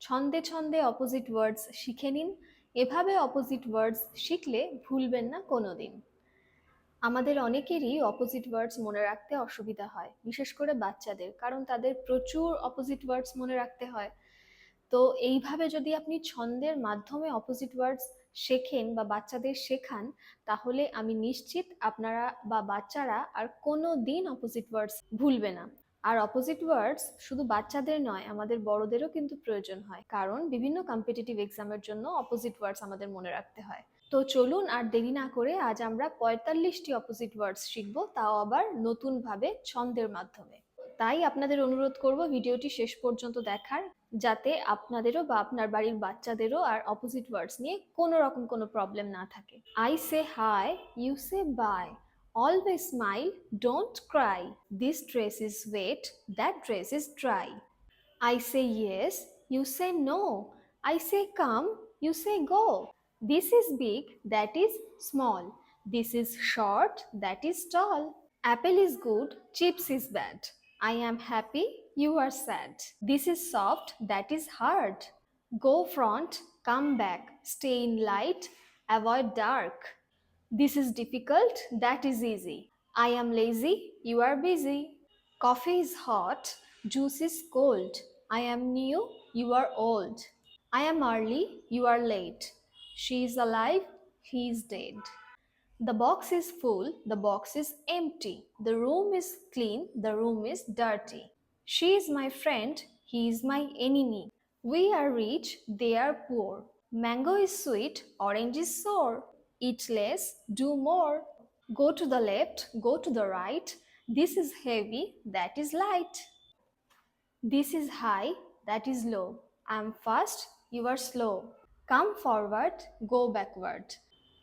ছন্দে ছন্দে opposite words শিখে নিন। এভাবে অপোজিট ওয়ার্ডস শিখলে ভুলবেন না কোনো দিন আমাদের অনেকেরই অপোজিট ওয়ার্ডস মনে রাখতে অসুবিধা হয়, বিশেষ করে বাচ্চাদের, কারণ তাদের প্রচুর অপোজিট ওয়ার্ডস মনে রাখতে হয়। তো এইভাবে যদি আপনি ছন্দের মাধ্যমে অপোজিট ওয়ার্ডস শেখেন বা বাচ্চাদের শেখান, তাহলে আমি নিশ্চিত আপনারা বা বাচ্চারা আর কোনো দিন অপোজিট ওয়ার্ডস ভুলবে না। আর অপোজিট ওয়ার্ডস শুধু বাচ্চাদের নয়, আমাদের বড়দেরও কিন্তু প্রয়োজন হয়। কারণ বিভিন্ন কম্পিটিটিভ এক্সামের জন্য অপোজিট ওয়ার্ডস আমাদের মনে রাখতে হয়। তো চলুন আর দেরি না করে আজ আমরা পঁয়তাল্লিশটি অপোজিট ওয়ার্ডস শিখব, তাও আবার নতুনভাবে ছন্দের মাধ্যমে। তাই আপনাদের অনুরোধ করব ভিডিওটি শেষ পর্যন্ত দেখার, যাতে আপনাদেরও বা আপনার বাড়ির বাচ্চাদেরও আর অপোজিট ওয়ার্ডস নিয়ে কোনো রকম কোনো প্রবলেম না থাকে। I say hi you say bye Always smile, don't cry. This dress is wet, that dress is dry. I say yes, you say no. I say come, you say go. This is big, that is small. This is short, that is tall. Apple is good, chips is bad. I am happy, you are sad. This is soft, that is hard. Go front, come back, stay in light, avoid dark. This is difficult, that is easy. I am lazy, you are busy. Coffee is hot, juice is cold. I am new, you are old. I am early, you are late. She is alive, he is dead. The box is full, the box is empty. The room is clean, the room is dirty. She is my friend, he is my enemy. We are rich, they are poor. Mango is sweet, orange is sour. Eat less, do more. Go to the left, go to the right. This is heavy, that is light. This is high, that is low. I am fast, you are slow. Come forward, go backward.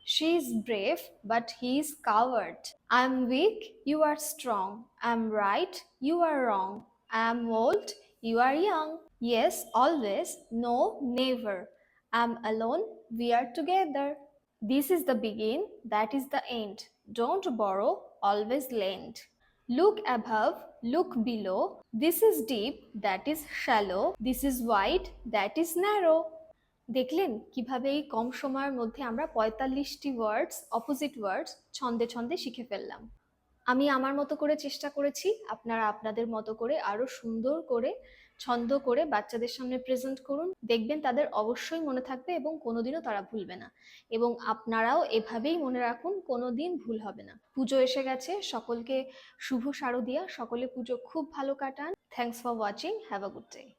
She is brave, but he is coward. I am weak, you are strong. I am right, you are wrong. I am old, you are young. Yes, always, no, never. I am alone, we are together. This is the begin, that is the end. Don't borrow, always lend. Look above, look below. This is deep, that is shallow. This is wide, that is narrow. দেখলেন কীভাবে এই কম সময়ের মধ্যে আমরা পঁয়তাল্লিশটি ওয়ার্ডস opposite words ছন্দে ছন্দে শিখে ফেললাম আমি আমার মতো করে চেষ্টা করেছি, আপনারা আপনাদের মতো করে আরও সুন্দর করে, ছন্দ করে বাচ্চাদের সামনে প্রেজেন্ট করুন। দেখবেন তাদের অবশ্যই মনে থাকবে এবং কোনোদিনও তারা ভুলবে না। এবং আপনারাও এভাবেই মনে রাখুন, কোনোদিন ভুল হবে না। পুজো এসে গেছে, সকলকে শুভ শারদিয়া, সকলে পুজো খুব ভালো কাটান। Thanks for watching have a good day